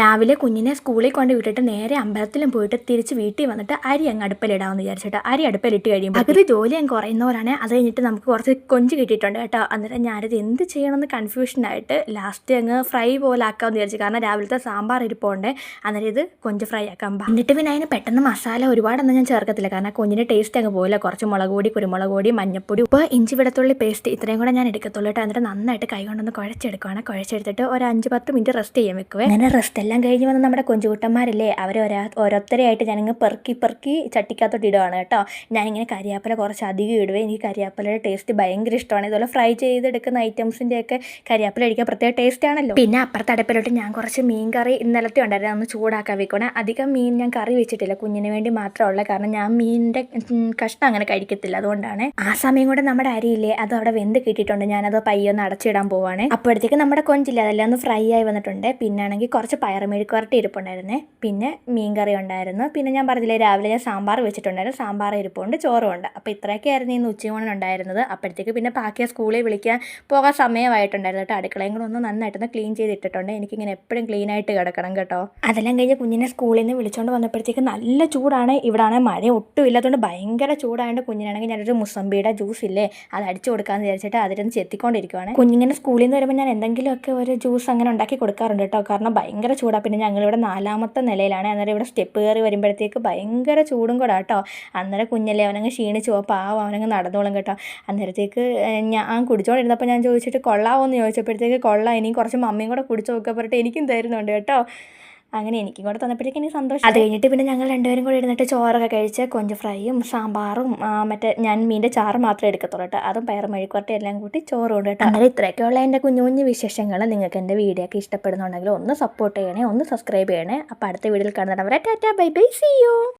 രാവിലെ കുഞ്ഞിനെ സ്കൂളിൽ കൊണ്ട് വിട്ടിട്ട് നേരെ അമ്പലത്തിലും പോയിട്ട് തിരിച്ച് വീട്ടിൽ വന്നിട്ട് അരി അങ്ങ് അടുപ്പിലിടാമെന്ന് വിചാരിച്ചിട്ട് അരി അടുപ്പിലിട്ട് കഴിയുമ്പോൾ പകുതി ജോലി അങ്ങ് കുറയുന്നവരാണ്. അത് കഴിഞ്ഞിട്ട് നമുക്ക് കുറച്ച് കൊഞ്ച് കിട്ടിയിട്ടുണ്ട് കേട്ടോ. അന്നേരം ഞാനിത് എന്ത് ചെയ്യണമെന്ന് കൺഫ്യൂഷനായിട്ട് ലാസ്റ്റ് അങ്ങ് ഫ്രൈ പോലെ ആക്കാമെന്ന് വിചാരിച്ചു. കാരണം രാവിലത്തെ സാമ്പാർ ഇരിപ്പുണ്ട്. അന്നേരം ഇത് കൊഞ്ച് ഫ്രൈ ആക്കാൻ ബാ. എന്നിട്ട് പിന്നെ അതിന് പെട്ടെന്ന് മസാല ഒരുപാടൊന്നും ഞാൻ ചേർക്കത്തില്ല. കാരണം കുഞ്ഞിന്റെ ടേസ്റ്റ് അങ്ങ് പോകില്ല കുറച്ച് മുളക് പൊടി കുരുമുളക് പൊടി മഞ്ഞപ്പൊടി ഉപ്പ് ഇഞ്ചി വെളുത്തുള്ളി പേസ്റ്റ് ഇത്രയും കൂടെ ഞാൻ എടുക്കത്തുള്ളൂ കേട്ടോ. എന്നിട്ട് നന്നായിട്ട് കൈ കൊണ്ടൊന്ന് കുഴച്ചെടുക്കുവാണ്. കുഴച്ചെടുത്തിട്ട് ഒരു അഞ്ച് പത്ത് മിനിറ്റ് റെസ്റ്റ് ചെയ്യാൻ വെക്കുവേ. അങ്ങനെ റെസ്റ്റ് എല്ലാം കഴിഞ്ഞ് വന്ന നമ്മുടെ കൊഞ്ചുകുട്ടന്മാരില്ലേ അവർ ഒരാ ഓരോരുത്തരെയായിട്ട് ഞാനിങ്ങ് പെറുക്കി പെറുക്കി ചട്ടിക്കകത്തോട്ട് ഇടുവാണ് കേട്ടോ. ഞാനിങ്ങനെ കരിയാപ്പല കുറച്ച് അധികം ഇടുവേ. എനിക്ക് കരിയാപ്പലയുടെ ടേസ്റ്റ് ഭയങ്കര ഇഷ്ടമാണ്. ഇതുപോലെ ഫ്രൈ ചെയ്തെടുക്കുന്ന ഐറ്റംസിന്റെയൊക്കെ കരിയാപ്പല കഴിക്കാൻ പ്രത്യേക ടേസ്റ്റ് ആണല്ലോ. പിന്നെ അപ്പുറത്തെ അടുപ്പിലോട്ട് ഞാൻ കുറച്ച് മീൻ കറി ഇന്നലത്തെ ഉണ്ടായിരുന്നു. ഒന്ന് ചൂടാക്കാൻ വെക്കണേ അധികം മീൻ ഞാൻ കറി വെച്ചിട്ടില്ല. കുഞ്ഞിന് വേണ്ടി മാത്രമുള്ള കാരണം ഞാൻ മീനിന്റെ കഷ്ണം അങ്ങനെ കഴിക്കത്തില്ല. അതുകൊണ്ടാണ്. ആ സമയം കൂടെ നമ്മുടെ അരിയില്ലേ അത് അവിടെ വെന്ത് കിട്ടിയിട്ടുണ്ട്. ഞാനത് പയ്യൊന്ന് അടച്ചിടാൻ പോവാണ്. അപ്പോഴത്തേക്ക് നമ്മുടെ കൊഞ്ചില്ല അതെല്ലാം ഒന്ന് ഫ്രൈ ആയി വന്നിട്ടുണ്ട്. പിന്നെ ആണെങ്കിൽ കുറച്ച് പയറുമെഴുക്ക് വരട്ടി ഇരിപ്പുണ്ടായിരുന്നേ. പിന്നെ മീൻ കറി ഉണ്ടായിരുന്നു. പിന്നെ ഞാൻ പറഞ്ഞില്ലേ രാവിലെ ഞാൻ സാമ്പാർ വെച്ചിട്ടുണ്ടായിരുന്നു. സാമ്പാർ ഇരിപ്പുണ്ട് ചോറും ഉണ്ട്. അപ്പോൾ ഇത്രയൊക്കെ ആയിരുന്നു ഇന്ന് ഉച്ചയൂണിന് ഉണ്ടായിരുന്നത്. അപ്പോഴത്തേക്ക് പിന്നെ ബാക്കിയ സ്കൂളിൽ വിളിക്കാൻ പോകാൻ സമയമായിട്ടുണ്ടായിരുന്നു കേട്ടോ. അടുക്കളയും കൂടെ ഒന്ന് നന്നായിട്ടൊന്ന് ക്ലീൻ ചെയ്തിട്ടിട്ടുണ്ട് എനിക്കിങ്ങനെ എപ്പോഴും ക്ലീൻ ആയിട്ട് കിടക്കണം കേട്ടോ. അതെല്ലാം കഴിഞ്ഞ് കുഞ്ഞിനെ സ്കൂളിൽ നിന്ന് വിളിച്ചുകൊണ്ട് വന്നപ്പോഴത്തേക്ക് നല്ല ചൂടാണ്. ഇവിടെ ആണെങ്കിൽ മഴ ഒട്ടും ഇല്ലാത്തതുകൊണ്ട് ഭയങ്കര ചൂടായതുകൊണ്ട് കുഞ്ഞിനാണെങ്കിൽ ഞാനൊരു മുസമ്പിയുടെ ജ്യൂസ് ഇല്ലേ അത് അടിച്ചു കൊടുക്കാമെന്ന് വിചാരിച്ചിട്ട് അതിലൊന്ന് ചെത്തിക്കൊണ്ടിരിക്കുവാണ്. കുഞ്ഞിങ്ങനെ സ്കൂളിൽ നിന്ന് വരുമ്പോൾ ഞാൻ എന്തെങ്കിലുമൊക്കെ ഒരു ജ്യൂസ് അങ്ങനെ ഉണ്ടാക്കി കൊടുക്കാറുണ്ട് കേട്ടോ. കാരണം ഭയങ്കര ചൂടാണ് പിന്നെ ഞങ്ങളിവിടെ നാലാമത്തെ നിലയിലാണ്. അന്നേരം ഇവിടെ സ്റ്റെപ്പ് കയറി വരുമ്പോഴത്തേക്ക് ഭയങ്കര ചൂടും കൂടെ കേട്ടോ അന്നേരം കുഞ്ഞല്ലേ അവനങ്ങ് ക്ഷീണിച്ച് പോകും ആ അവനങ്ങ് നടന്നോളും കേട്ടോ. അന്നേരത്തേക്ക് ഞാൻ കുടിച്ചോണ്ടിരുന്നപ്പോൾ ഞാൻ ചോദിച്ചിട്ട് കൊള്ളാവോ എന്ന് ചോദിച്ചപ്പോഴത്തേക്ക് കൊള്ളാം. ഇനിയും കുറച്ച് മമ്മിയും കൂടെ കുടിച്ച് നോക്കാൻ പറഞ്ഞിട്ട് എനിക്കും തരുന്നുണ്ട് കേട്ടോ. അങ്ങനെ എനിക്കും കൂടെ തന്നപ്പോഴേക്കും എനിക്ക് സന്തോഷം. അത് കഴിഞ്ഞിട്ട് പിന്നെ ഞങ്ങൾ രണ്ടുപേരും കൂടെ ഇരുന്നിട്ട് ചോറൊക്കെ കഴിച്ച് കൊഞ്ച് ഫ്രൈയും സാമ്പാറും മറ്റേ ഞാൻ മീന്റെ ചാറ് മാത്രമേ എടുക്കത്തുള്ളൂ കേട്ടോ. അതും പയർ മെഴുക്കുവരട്ടി എല്ലാം കൂട്ടി ചോറ് കൊണ്ട് കേട്ടോ. അങ്ങനെ ഇത്രയൊക്കെയുള്ള എന്റെ കുഞ്ഞു കുഞ്ഞു വിശേഷങ്ങൾ നിങ്ങൾക്ക് എന്റെ വീഡിയോ ഒക്കെ ഇഷ്ടപ്പെടുന്നുണ്ടെങ്കിൽ ഒന്ന് സപ്പോർട്ട് ചെയ്യണേ ഒന്ന് സബ്സ്ക്രൈബ് ചെയ്യണേ. അപ്പോൾ അടുത്ത വീഡിയോയിൽ കാണുന്നവരെ tata bye bye see you